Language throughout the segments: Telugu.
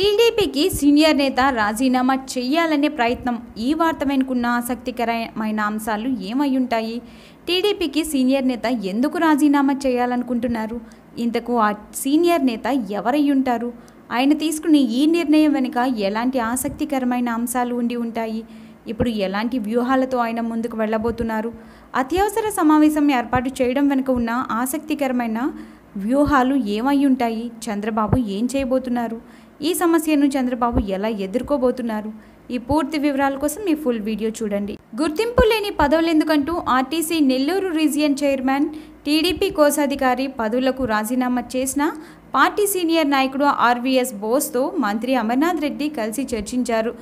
టీడీపీకి సీనియర్ నేత రాజీనామా చేయాలనే ప్రయత్నం ఈ వార్త వెనుకున్న ఆసక్తికరమైన అంశాలు ఏమై ఉంటాయి టీడీపీకి సీనియర్ నేత ఎందుకు రాజీనామా చేయాలనుకుంటున్నారు? ఇంతకు ఆ సీనియర్ నేత ఎవరై ఉంటారు ఆయన తీసుకున్న ఈ నిర్ణయం వెనుక ఎలాంటి ఆసక్తికరమైన అంశాలు ఉండి ఉంటాయి? ఇప్పుడు ఎలాంటి వ్యూహాలతో ఆయన ముందుకు వెళ్ళబోతున్నారు? అత్యవసర సమావేశం ఏర్పాటు చేయడం వెనుక ఉన్న ఆసక్తికరమైన వ్యూహాలు ఏమై ఉంటాయి చంద్రబాబు ఏం చేయబోతున్నారు? ఈ సమస్యను చంద్రబాబు ఎలా ఎదుర్కోబోతున్నారు? ఈ పూర్తి వివరాల కోసం మీ ఫుల్ వీడియో చూడండి. గుర్తింపు లేని పదవులు ఎందుకంటూ RTC Nellore region chairman TDP కోశాధికారి పదవులకు రాజీనామా చేసిన పార్టీ సీనియర్ నాయకుడు ఆర్వీఎస్ బోస్తో మంత్రి అమర్నాథ్ రెడ్డి కలిసి చర్చించారు.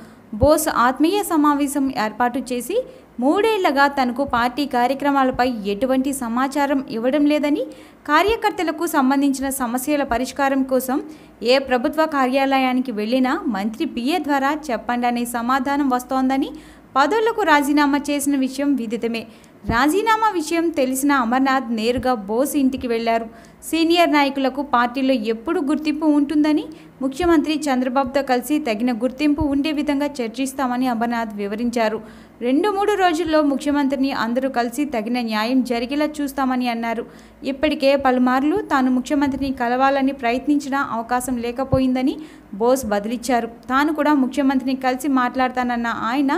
బోస్ ఆత్మీయ సమావేశం ఏర్పాటు చేసి మూడేళ్ళగా తనకు పార్టీ కార్యక్రమాలపై ఎటువంటి సమాచారం ఇవ్వడం లేదని కార్యకర్తలకు సంబంధించిన సమస్యల పరిష్కారం కోసం ఏ ప్రభుత్వ కార్యాలయానికి వెళ్ళినా మంత్రి పిఏ ద్వారా చెప్పండి అనే సమాధానం వస్తోందని పదవులకు రాజీనామా చేసిన విషయం విదితమే. రాజీనామా విషయం తెలిసిన అమర్నాథ్ నేరుగా బోస్ ఇంటికి వెళ్ళారు. సీనియర్ నాయకులకు పార్టీలో ఎప్పుడు గుర్తింపు ఉంటుందని ముఖ్యమంత్రి చంద్రబాబుతో కలిసి తగిన గుర్తింపు ఉండే విధంగా చర్చిస్తామని అమర్నాథ్ వివరించారు. రెండు మూడు రోజుల్లో ముఖ్యమంత్రిని అందరూ కలిసి తగిన న్యాయం జరిగేలా చూస్తామని అన్నారు. ఇప్పటికే పలుమార్లు తాను ముఖ్యమంత్రిని కలవాలని ప్రయత్నించినా అవకాశం లేకపోయిందని బోస్ బదిలిచ్చారు. తాను కూడా ముఖ్యమంత్రిని కలిసి మాట్లాడతానన్న ఆయన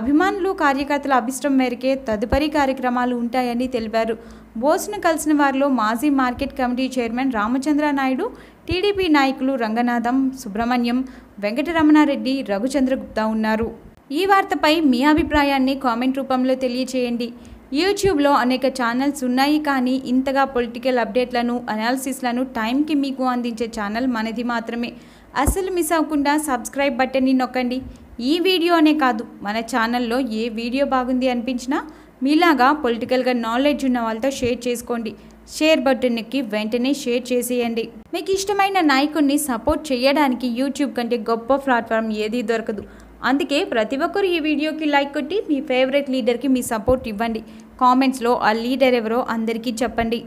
అభిమానులు కార్యకర్తల అభిష్టం మేరకే తదుపరి కార్యక్రమాలు ఉంటాయని తెలిపారు. బోస్ను కలిసిన వారిలో మాజీ market committee chairman Ramachandra Naidu TDP నాయకులు రంగనాథం సుబ్రహ్మణ్యం వెంకటరమణారెడ్డి రఘుచంద్రగుప్తా ఉన్నారు. ఈ వార్తపై మీ అభిప్రాయాన్ని కామెంట్ రూపంలో తెలియచేయండి. యూట్యూబ్లో అనేక ఛానల్స్ ఉన్నాయి కానీ ఇంతగా పొలిటికల్ అప్డేట్లను అనాలిసిస్లను టైంకి మీకు అందించే ఛానల్ మనది మాత్రమే. అసలు మిస్ అవ్వకుండా సబ్స్క్రైబ్ బటన్ని నొక్కండి. ఈ వీడియోనే కాదు మన ఛానల్లో ఏ వీడియో బాగుంది అనిపించినా మీలాగా పొలిటికల్గా నాలెడ్జ్ ఉన్న వాళ్ళతో షేర్ చేసుకోండి. షేర్ బటన్ నొక్కి వెంటనే షేర్ చేసేయండి. మీకు ఇష్టమైన నాయకుడిని సపోర్ట్ చేయడానికి యూట్యూబ్ కంటే గొప్ప ప్లాట్ఫామ్ ఏదీ దొరకదు. అందుకే ప్రతి ఒక్కరు ఈ వీడియోకి లైక్ కొట్టి మీ ఫేవరెట్ లీడర్కి మీ సపోర్ట్ ఇవ్వండి. కామెంట్స్లో ఆ లీడర్ ఎవరో అందరికీ చెప్పండి.